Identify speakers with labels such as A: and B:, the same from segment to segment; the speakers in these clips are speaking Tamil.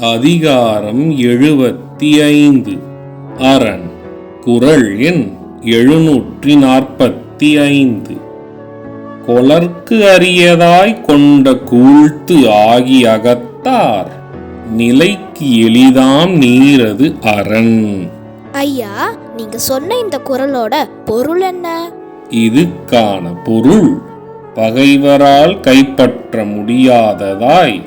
A: அதிகாரம் எழுபத்தி ஐந்து அரண் குரல் எண் எழுநூற்றி நாற்பத்தி ஐந்து கொலர்க்கு அரியதாய் கொண்ட கூழ்த்து ஆகி அகத்தார். நிலைக்கு எளிதாம் நீரது அரண்.
B: ஐயா நீங்க சொன்ன இந்த குரலோட பொருள் என்ன?
A: இதுக்கான பொருள் பகைவரால் கைப்பற்ற முடியாததாய்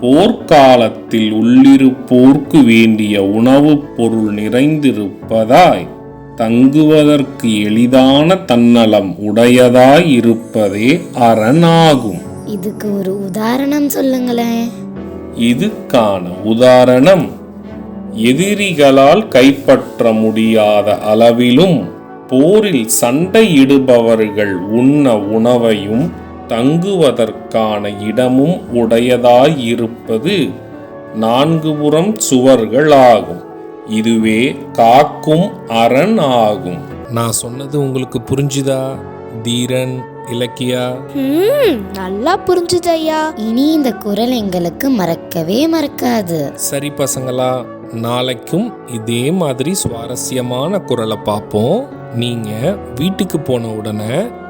A: போர்க்காலத்தில் உள்ளிருப்போர்க்கு வேண்டிய உணவுப் பொருள் நிறைந்திருப்பதாய் தங்குவதற்கு எளிதான தன்னலம் உடையதாய் இருப்பதே அரணாகும்.
B: இதுக்கு ஒரு உதாரணம் சொல்லுங்களேன்.
A: இதுக்கான உதாரணம் எதிரிகளால் கைப்பற்ற முடியாத அளவிலும் போரில் சண்டையிடுபவர்கள் உண்ண உணவையும் தங்குவதற்கான இடமும் உடையதாயிருப்பது நான்கு புறம் சுவர்கள் ஆகும் இதுவே காக்கும் அரண் ஆகும். நான் சொன்னது உங்களுக்கு புரிஞ்சுதா தீரன் இலக்கியா?
B: ம் நல்லா புரிஞ்சுது ஐயா
C: இனி இந்த குரல் எங்களுக்கு மறக்கவே மறக்காது.
A: சரி பசங்களா நாளைக்கும் இதே மாதிரி சுவாரஸ்யமான குரலை பார்ப்போம். நீங்க வீட்டுக்கு போன உடனே